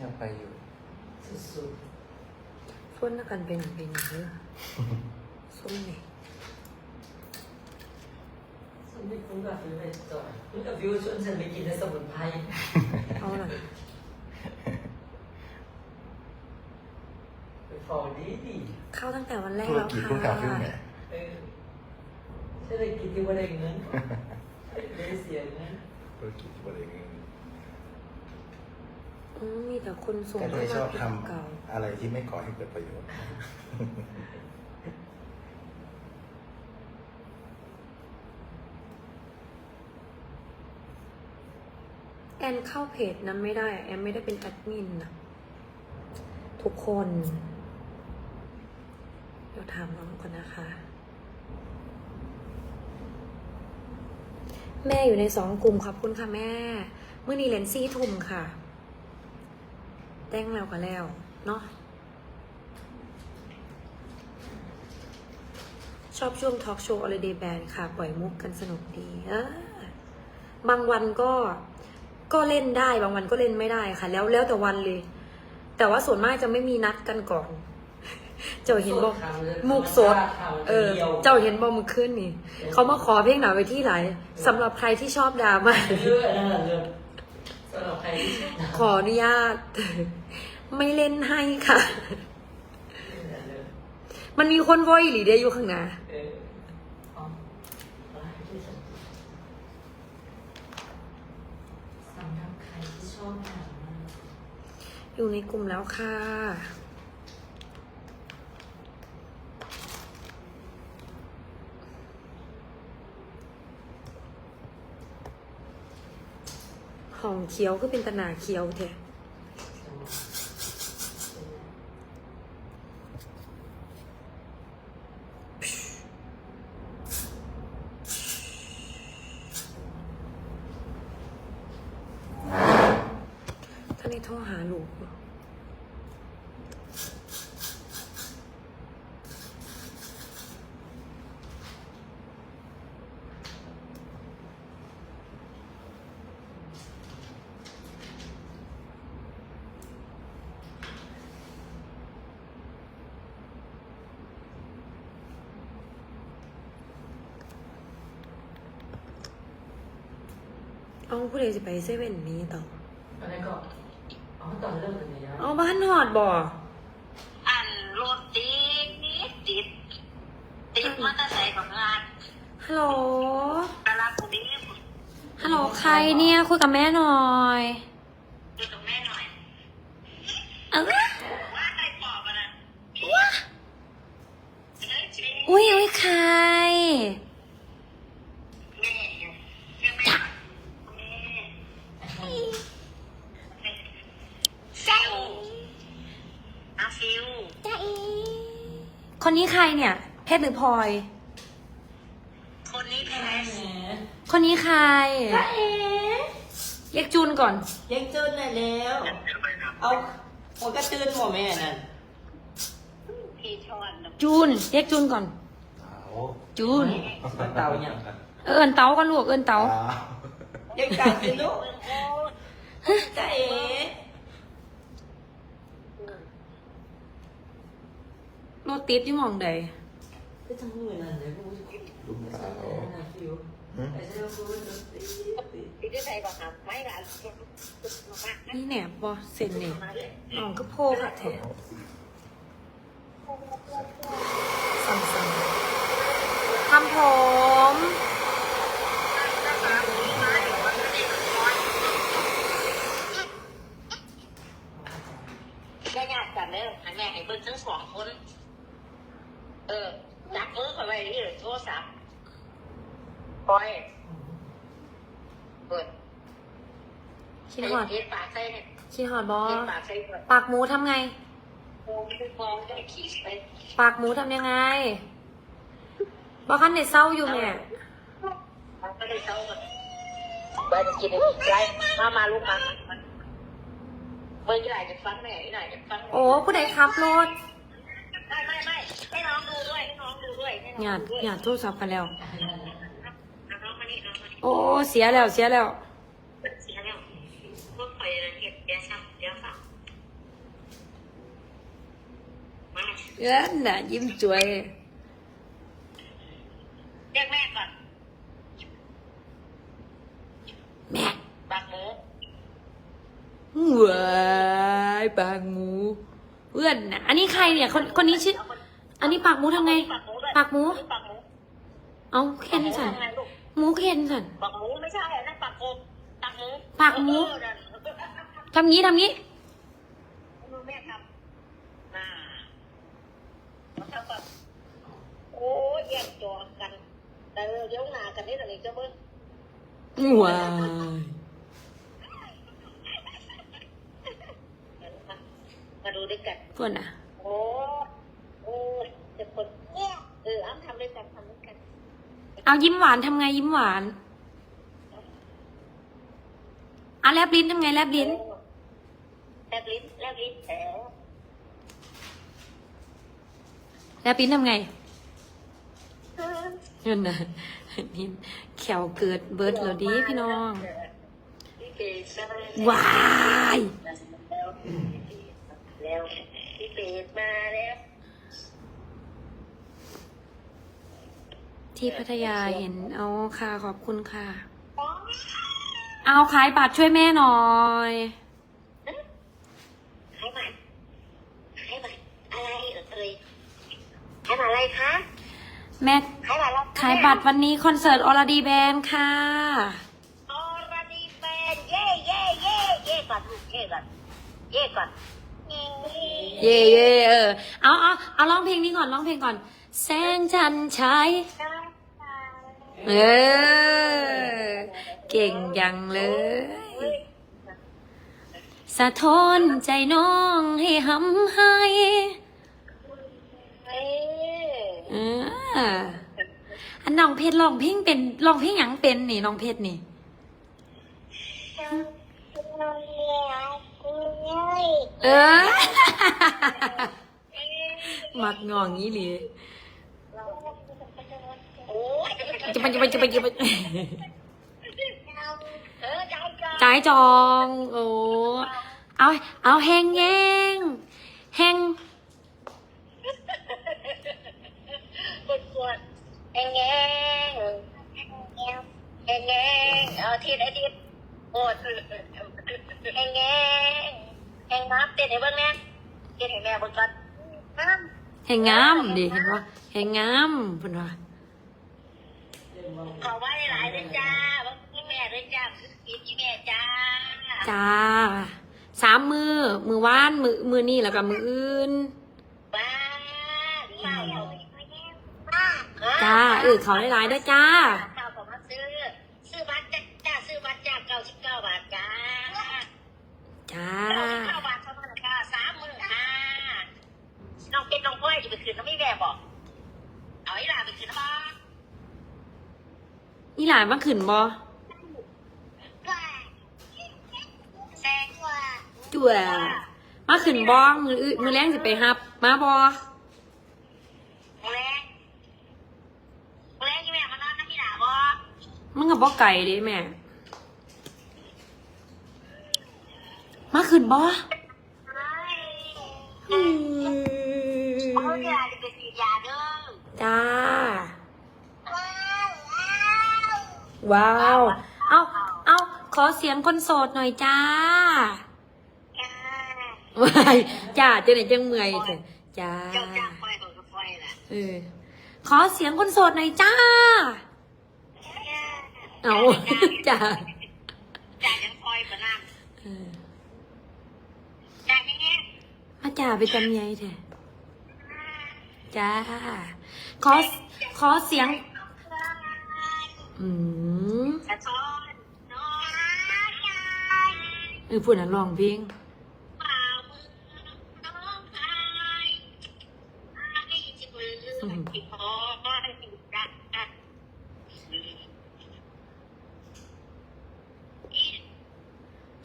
ฉันยังไปอยู่สุดส่วนนักกันเป็นเป็นอย่างเด้อส้มนี่ๆฉันไม่คุ้นกับฟิวเลยจอยคุ้นกับฟิวชวนฉันไปกินในสมุนไพรเอาหน่อยไปฟอดีดีเข้าตั้งแต่วันแรกธุรแล้วกิจค่ะคุณกาฟิวเนี่ยเออฉันเลยกินที่ว่าได้เงินได้เสียเงิน ธุรกิจบริเวณอื มมีแต่คนส่งก็เลเข้ายชมาอบทเป็นเก่าำอะไรที่ไม่ก่อให้เกิดประโยชน์ แอนเข้าเพจนั้นไม่ได้ แอนไม่ได้เป็นแอดมินนะทุกคน เดี๋ยวถามน้องก่อนนะคะ แม่อยู่ในสองกลุ่มขอบคุณค่ะแม่ เมื่อนี้เลนซี่ทุ่มค่ะ แต้งแล้วก็แล้ว เนาะชอบช่วงทอล์กโชว์อ l ลเดย์แบนค่ะ ปล่อยมุกกันสนุกดีเออบางวันก็ก็เล่นได้บางวันก็เล่นไม่ได้ค่ะ แล้วแล้วแต่วันเลย แต่ว่าส่วนมากจะไม่มีนัดกันก่อน เจ้าเห็นบอกมุกสด เออ เจ้าเห็นบอกมุกขึ้นนี่ เขามาขอเพลงหนาไปที่ไหนสำหรับใครที่ชอบดราม่า ขออนุญาต ไม่เล่นให้ค่ะ มันมีคนโวยหรือเดียอยู่ข้างหน้าเออเอาเอาให้ด้วยฉันสำหรับใครที่ชอบหนังนะอยู่ในกลุ่มแล้วค่ะ ห้องเขียวก็เป็นตะนาเขียวแท้ท่านนี้โทรหาลูกบ่ เอาผู้ใดจะไปเซเว่นนี้ต่ออะไรก็เอาตอนเริ่มเป็นยังไงเอาบ้านหอดบ่อันรถติดติดติดมอเตอร์ไซค์ของงานฮัลโหลกำลังดีฮัลโหลใครเนี่ยคุยกับแม่หน่อยดูกับแม่หน่อยเอ้าว่าใครปอบอะนะว้าเอ้ยจริงอุ้ยอุ้ยใคร แม่เรียกแม่หน่อยแม่ฟิวอาฟิว คนนี้ใครเนี่ย เพชรหรือพลอย คนนี้แพ้แหมคนนี้ใครเรียกจูนก่อนยังจืนน่ะแล้ว เอาหัวกระจืนหมอแม่นั่นพี่ชอนนะจูนเรียกจูนก่อนเอาจูน เต่าเนี่ยเอินเต๋ากันลูกเอินเต๋าเอายังกัดสิลูกจ้าเอ๋ รถติดที่หมองใดก็ทั้งมือนั่นเลยกูจะลูกสาวนะฟิวไอ้เจ้ากูจะตีตีพี่ได้ใส่บอกครับไม่ละมากนี่แหนบบ่เส้นเนี่ยมาเลยน้องก็โพกอะแท้สั่งสั่งทำผม ก็ยากกันเลยอันแม่ให้เบิ้งทั้งสองคน เออจับมือกันไว้ที่โทรศัพท์ ปล่อยเปิดคิดหอดเทปปากใส่เนี่ยคิดหอดบอกินปากใช้ก่อนปากหมูทำไง โอ้ยฟองจะขี่ไปปากหมูทำยังไงบอกคันเด็ดเศร้าอยู่แม่มันก็เลยเศร้าก่อนไปจะกินอะไรมามาลูกมาเมื่อไหร่จะฟังแม่ไหนจะฟังโอ้ผู้ใดขับรถไม่ไม่ไม่ให้น้องดูด้วยให้น้องดูด้วยให้หน้ยาองดดูด้วย หยาดโทรศัพท์กันแล้วน้องมานี่น้องมานี่ โอ้เสียแล้วเสียแล้วเสียแล้วพวกคอยอะไรเก็บเดี๋ยวซ้ำเดี๋ยวซ้ำมาเอ้นน่ะยิ้มสวยเรียกแม่ก่อนแม่ปากหมูว้ายปากหมูเพื่อนนะอันนี้ใครเนี่ยคนคนนี้ชื่อ อันนี้ปากหมูทำไง ปากหมูปากหมู เอาเคนสัน ทำไงลูกหมูเคนสันปากหมูไม่ใช่อันนั่นปากกบปากหมูปากหมูเออนั่นทำงี้ทำงี้ดูแม่ทำน่าทำแบบโอ้ยแยกจอกันแต่เดี๋ยวหนากันนี่หน่อยจะเบิ้งว้ายมาดูด้วยกันเพื่อนน่ะโอ้โอ้ยจะคนเนี่ยเอออ้ำทำด้วยกันทำด้วยกัน เอายิ้มหวานทำไงยิ้มหวานอะแลบลิ้นทำไงแลบลิ้น แลบลิ้นแลบลิ้นแถวแลบลิ้นทำไงนั่นน่ะนี่แขวเกิดเบิร์ดเหรอดีพี่น้องพี่เปรตมาแล้วว้าย แล้วพี่เปรตมาแล้ว ที่พัทยาเห็นเอาค่ะขอบคุณค่ะ เอาขายบัตรช่วยแม่หน่อยขายบัตรขายบัตรอะไรเอ่ยขายบัตรอะไรคะแม่ขายบัตรอะไรขายบัตรวันนี้คอนเสิร์ตอรดีแบนด์ค่ะออร์ดีเป็นเย่เย่เย่เย่ก่อนลูกเย่ก่อนเย่ก่อนเย่เย่เออเอาเอาเอาร้องเพลงนี้ก่อนร้องเพลงก่อน แสงจันทร์ฉาย เออ เก่งยังเลย สะท้อนใจน้องให้หำให้เอ้ยเอออันน้องเพชรร้องเพลงเป็นร้องเพลงหยังเป็นนี่น้องเพชรนี่เออ มักงองงี้หลีโอ้ย จะไปจะไปจะไปจะไปจ่ายจองโอ้เอาเอาแหงแยงแหงปวดปวดแองแงงแองแงงเอาทีไอทีปวดแองแงงแองน้ำเต้นให้เบิ่งแม่เต้นให้แม่เบิ่งก่อนแหงงามดิเห็นว่าแหงงามเพิ่นว่า ขอไว้หลายๆด้วยจ้าว่าพี่แม่ด้วยจ้าพี่พี่แม่จ้า จ้าสามมือ มือว่าน มือมือนี่แล้วก็มืออื่น บ้าบ้าจ้าเออเขาหลายๆด้วยจ้าเก้าก็มาซื้อ ซื้อบัตรจ้า ซื้อบัตรจ้าเก้าสิบเก้าบาทจ้า จ้าเก้าสิบเก้าบาทเท่านั้นค่ะสามหมื่นห้าน้องเป็นน้องพ่อยจะไปคืนน้องไม่แม่บอก เอาไอ้หลานไปคืนบ้า นี่หลานมาขึ้นบ่แซงว่าจั่วมาขึ้นบ่มืออื่นมือแรงสิไปฮับ มาบ่โมเลโมเลยี่แม่มานอนน้ำพี่หลาบ่มันก็บ่ไก่เด้แม่ มาขึ้นบ่เขาจะไปฉีดยาเด้อ จ้า ว้าว เอาเอาขอเสียงคนโสดหน่อยจ้าว้ายจ้าเจะไหนจังเมื่อยเถอะจ้าเจ้าจ้างไฟของกับไฟแหละเออขอเสียงคนโสดหน่อยจ้า เอาจ้าจ่ายยังไฟปะนั่นเออจ่ายยังไงมาจ้าไปจำยัยเถอะจ้าขอขอเสียง อืกระชอนนอนใจเออพูดนั้นลองเพลงฝ่นส่พ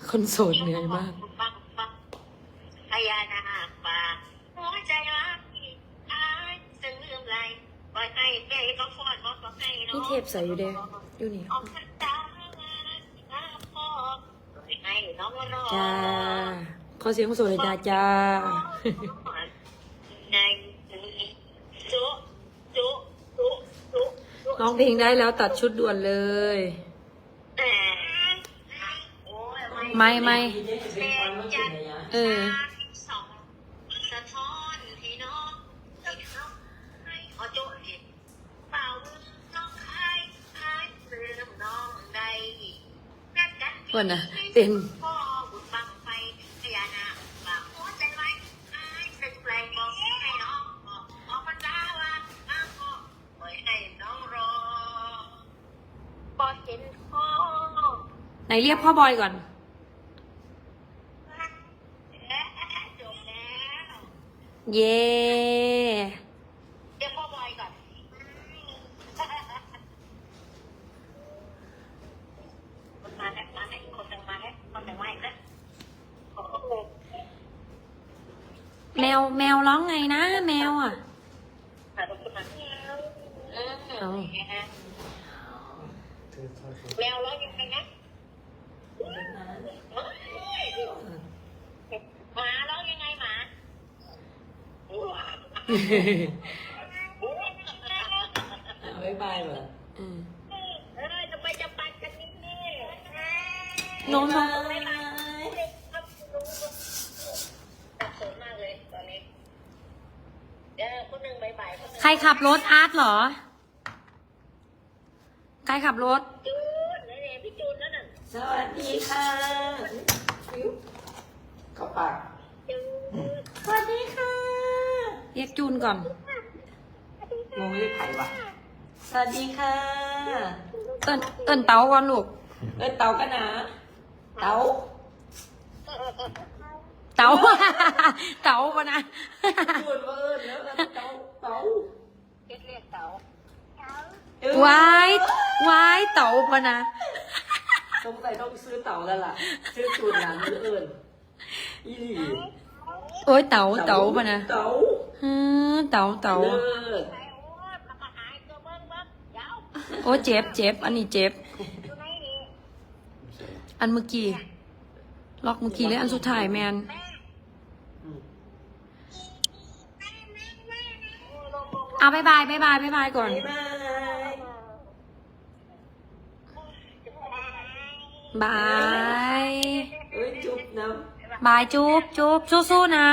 คนโสดเหนื่อยมาก พญานาค น้องนี่เทปใส่อยู่เด้อยู่นี่ออกพรรษาลาพ่อปล่อยให้น้องรอจ้าขอเสียงคนโสดเลยจ้าจ้าในจุจุจุจุจุร้องเพลงได้แล้วตัดชุดด่วนเลยแต่โอ้ยไม่ไม่ดีเด้เป็นความรู้สึกไงยะเออ อยให้น้องรอพอเห็นพ่อไหนเรียกพ่อบอยก่อน เย่ เดี๋ยวพ่อบอยก่อน คนมาแล้วมาแล้วคนหนึ่งมาแล้วคนหนึ่งมาอีกแล้วโอ้โห แมวแมวร้องไงนะ แมวอะหาตัวคนมาแล้วเออเอาแมวร้องยังไงนะหมาร้องยังไงหมาบ๊ายบายเหรออืมเออทำไมจะปัดกันนี่นี่โน้มมาไม่มาสับสนมากเลยตอนนี้ เดี๋ยวคนหนึ่งบ่ายๆคนหนึ่งใครขับรถอาร์ตเหรอ ใครขับรถ จูนนี่นพี่จูนนั่นน่ะสวัสดีค่ะเข้าปากจูนสวัสดีค่ะเรียกจูนก่อน งงเรียกไผ่วะสวัสดีค่ะ เอินเอินเต๋าก่อนลูก เอ้ยเตากันนะ เตา เต๋าเต๋าปะนะพูดว่าเอิญแล้วนะเตาเตาเรียกเรียกเต๋าวายวายเต๋าปะนะสงสัยต้องซื้อเตาแล้วล่ะ ซื้อสูตรหลานมือเอิญอีหลีโอ้ยเต๋าเต๋าปะนะเตาฮือเต๋าเต๋าเลิศไอ้โอ้ยมามาหายตัวเบิ้งเบิ้งยาวโอ้ยเจ็บเจ็บอันนี้เจ็บอยู่ไหนนี่อันเมื่อกี้ล็อกเมื่อกี้เลยอันสุดท้ายแมน อืม เอาบายบายบายบายบายบายก่อน บ๊ายบายบายเอ้ยจุ๊บน้บายจุ๊บจุ๊บสู้ๆนะ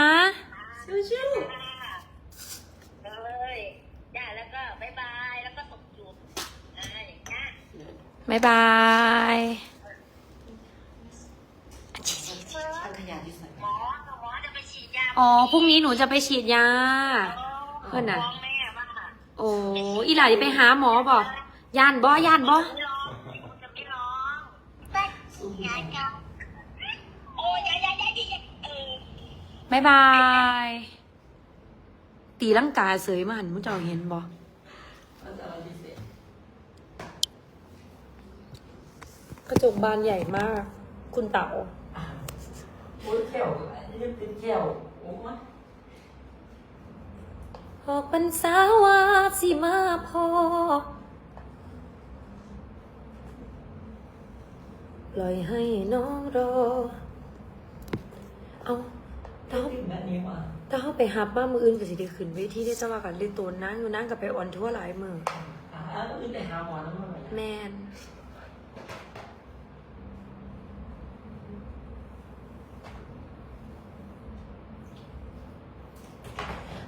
ำชิวเลยจ้าแล้วก็บายบายแล้วก็ตกจูบเอออย่างเงี้ยๆบายบายถังขยะที่ใส่หมอหมอจะไปฉีดยาอ๋อพรุ่งนี้หนูจะไปฉีดยาเพื่อนน่ะฟ้องแม่ว่าโอีหลาจะไปหาหมอบ่ย่านบ่ย่านบ่ไม่ร้องจะไม่ร้องโอ้ยายายายบายบาย ตีลังกาเสยมาหันมุ้เจ้าเห็นบ่กระจกบานใหญ่มาก คุณเต๋าโอ้ยแก้วนี่เป็นแก้วโอ้ย ออกพรรษาวาสิมาพอปล่อยให้น้องรอ เอาเต้าถึงแบบนี้มาเต้าไปหับบ้านมืออื่นก็สิได้ขึ้นเวทีได้จะว่ากันเล่นตัวนั่งอยู่นั่งกับไปออนทั่วหลายมืออ่าอื่นไปหาหมอน้ำมันไหมแมน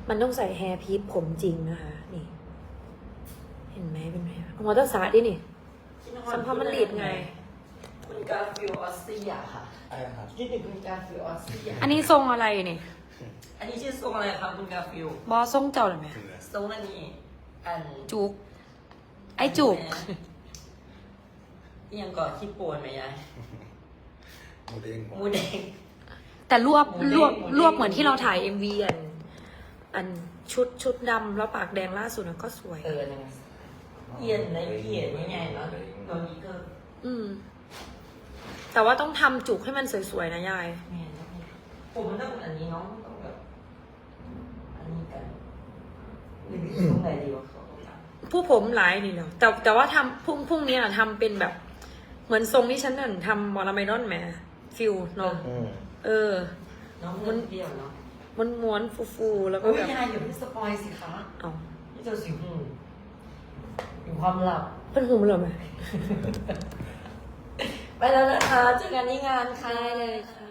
มันต้องใส่แฮร์พีทผมจริงนะคะ นี่ เห็นไหมเป็นไงเอามอเตอร์สาดินี่สัมภาระมันลีดไง คุณกาฟิลออสเตรียค่ะอะไรนะครับคิดถึงคุณกาฟิลออสเตรียอันนี้ทรงอะไรนี่ อันนี้ชื่อทรงอะไรครับคุณกาฟิลบอทรงเจ้าหรือไหมทรงอันนี้อันจุก ไอ้จุกยังก่อขี้โปนไหมยายหมูเด้งหมูแดงแต่รวบหมูเด้งรวบหมูเด้งรวบเหมือนที่เราถ่ายเอ็มวีอัน อันชุดชุดดำแล้วปากแดงล่าสุดน่ะก็สวย เออนะเอียนในเกียรใหญ่ๆเนาะตอนนี้ก็อืม แต่ว่าต้องทำจุกให้มันสวยๆนะยาย แม่นะผมมันต้องอันนี้เนาะต้องแบบอันนี้กันหรือตรงไหนดีวะเขาต้องการผู้ผมหลายนี่เนาะแต่แต่ว่าทำพรุ่งพรุ่งนี้อะทำเป็นแบบ เหมือนทรงที่ฉันนั่นทำมอลาไมดอนแหมฟิลเนาะอืม เออ น้องมันเดียวเนาะ มันม้วนฟูๆแล้วก็โอ้ยแบบยายอย่าเพิ่งสปอยสิคะเอานี่เจ้าสิหูอยู่ความลับ เป็นหูมันเหรอไหม ไปแล้วนะคะเจอกันที่งานค่ะได้เลยค่ะ